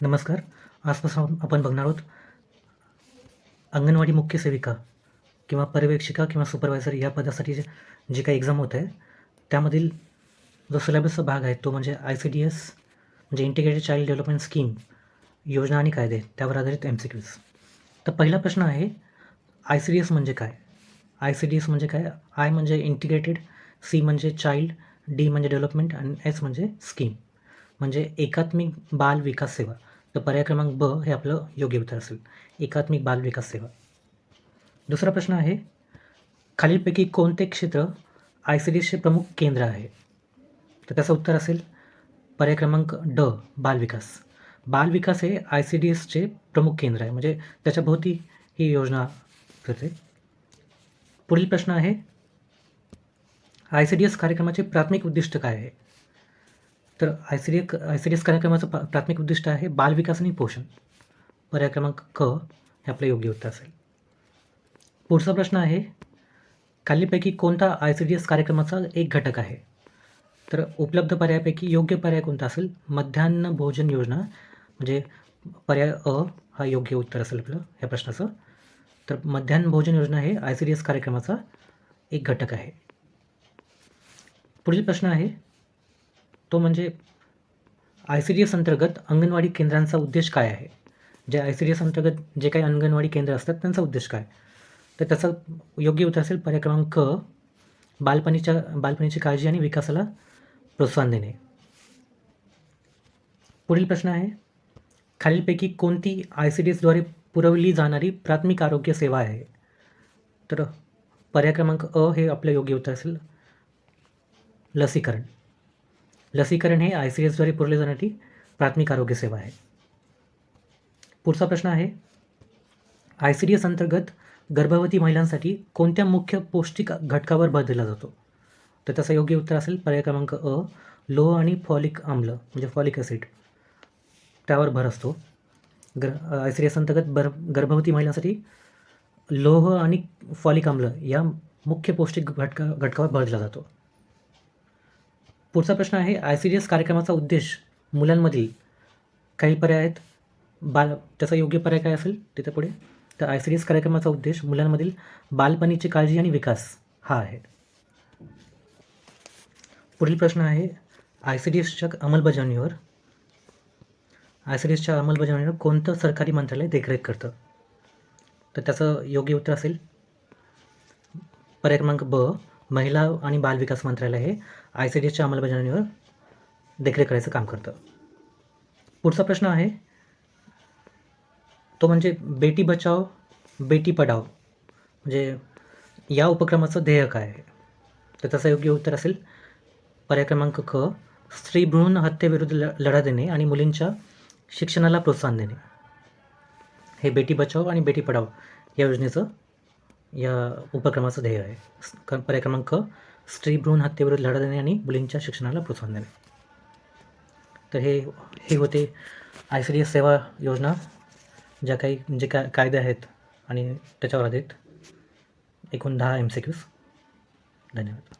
नमस्कार. आजपासून आपण बघणार आहोत अंगणवाडी मुख्य सेविका किंवा पर्यवेक्षिका किंवा सुपरवायझर या पदासाठी जे जे काही एक्झाम होत आहे त्यामधील जो सिलेबसचा भाग आहे तो म्हणजे आय सी डी एस म्हणजे इंटिग्रेटेड चाइल्ड डेव्हलपमेंट स्कीम योजना आणि कायदे त्यावर आधारित एम सी क्यूज तर पहिला प्रश्न आहे आय सी डी एस म्हणजे काय? आय सी डी एस म्हणजे काय? आय म्हणजे इंटिग्रेटेड सी म्हणजे चाइल्ड डी म्हणजे डेव्हलपमेंट आणि एस म्हणजे स्कीम म्हणजे एकात्मिक बाल विकास सेवा. तर पर्याय क्रमांक ब हे आपलं योग्य उत्तर असेल. एकात्मिक बाल विकास सेवा. दुसरा प्रश्न आहे खालीलपैकी कोणते क्षेत्र आय सी डी एसचे प्रमुख केंद्र आहे? तर त्याचं उत्तर असेल पर्याय क्रमांक ड बाल विकास. बाल विकास हे आय सी डी एसचे प्रमुख केंद्र आहे. म्हणजे त्याच्याभोवती ही योजना फिरते. पुढील प्रश्न आहे आय सी डी एस कार्यक्रमाचे प्राथमिक उद्दिष्ट काय आहे? तर I C D I C D S कार्यक्रमाचं प्राथमिक उद्दिष्ट आहे बालविकास आणि पोषण. पर्याय क्रमांक क हे आपलं योग्य उत्तर असेल. पुढचा प्रश्न आहे खालीपैकी कोणता आय सी डी एस कार्यक्रमाचा एक घटक आहे? तर उपलब्ध पर्यायापैकी योग्य पर्याय कोणता असेल? मध्यान्ह भोजन योजना म्हणजे पर्याय अ हा योग्य उत्तर असेल आपलं ह्या प्रश्नाचं. तर मध्यान्ह भोजन योजना हे आय सी डी एस कार्यक्रमाचा एक घटक आहे. पुढील प्रश्न आहे तो म्हणजे आय सी डी एस अंतर्गत अंगणवाडी केंद्रांचा उद्देश काय आहे? जे आय सी डी एस अंतर्गत जे काही अंगणवाडी केंद्र असतात त्यांचा उद्देश काय? तर त्याचं योग्य उत्तर असेल पर्याय क्रमांक बालपणीच्या बालपणीची काळजी आणि विकासाला प्रोत्साहन देणे. पुढील प्रश्न आहे खालीलपैकी कोणती आय सी डी एसद्वारे पुरवली जाणारी प्राथमिक आरोग्य सेवा आहे? तर पर्याय क्रमांक अ हे आपलं योग्य उत्तर असेल लसीकरण. लसीकरण हे आय सी एसद्वारे पुरवले जाणारी प्राथमिक आरोग्य सेवा आहे. पुढचा प्रश्न आहे आय सी डी एस अंतर्गत गर्भवती महिलांसाठी कोणत्या मुख्य पौष्टिक घटकावर भर दिला जातो? तर त्याचं योग्य उत्तर असेल पर्याय क्रमांक अ लोह आणि फॉलिक आम्ल म्हणजे फॉलिक ॲसिड. त्यावर भर असतो. गर आय सी डी एस अंतर्गत बर गर्भवती महिलांसाठी लोह आणि फॉलिक आम्ल या मुख्य पौष्टिक घटका घटकावर भर दिला जातो. पुढचा प्रश्न आहे आय सी डी एस कार्यक्रमाचा उद्देश मुलांमधील काही पर्याय आहेत? बाल त्याचा योग्य पर्याय काय असेल तिथे पुढे? तर आय सी डी एस कार्यक्रमाचा उद्देश मुलांमधील बालपणीची काळजी आणि विकास हा आहे. पुढील प्रश्न आहे आय सी डी एसच्या अंमलबजावणीवर आय सी डी एसच्या अंमलबजावणीवर कोणतं सरकारी मंत्रालय देखरेख करतं? तर त्याचं योग्य उत्तर असेल पर्याय क्रमांक ब महिला आणि बालविकास मंत्रालय हे आय सी डी एसच्या अंमलबजावणीवर देखरेख करायचं काम करतं. पुढचा प्रश्न आहे तो म्हणजे बेटी बचाव बेटी पढाव म्हणजे या उपक्रमाचं ध्येय काय आहे? तर त्याचं योग्य उत्तर असेल पर्याय क्रमांक क स्त्री भ्रूण हत्येविरुद्ध ल लढा देणे आणि मुलींच्या शिक्षणाला प्रोत्साहन देणे. हे बेटी बचाव आणि बेटी पढाव या योजनेचं या उपक्रमाचं ध्येय आहे. पर्याय क्रमांक स्त्री भ्रूण हत्येविरुद्ध लढा देणे आणि मुलींच्या शिक्षणाला प्रोत्साहन देणे. तर हे हे होते आय सी डी एस सेवा योजना ज्या काही जे काय कायदे आहेत आणि त्याच्यावर आधारित एकूण दहा एम सी क्यूज धन्यवाद.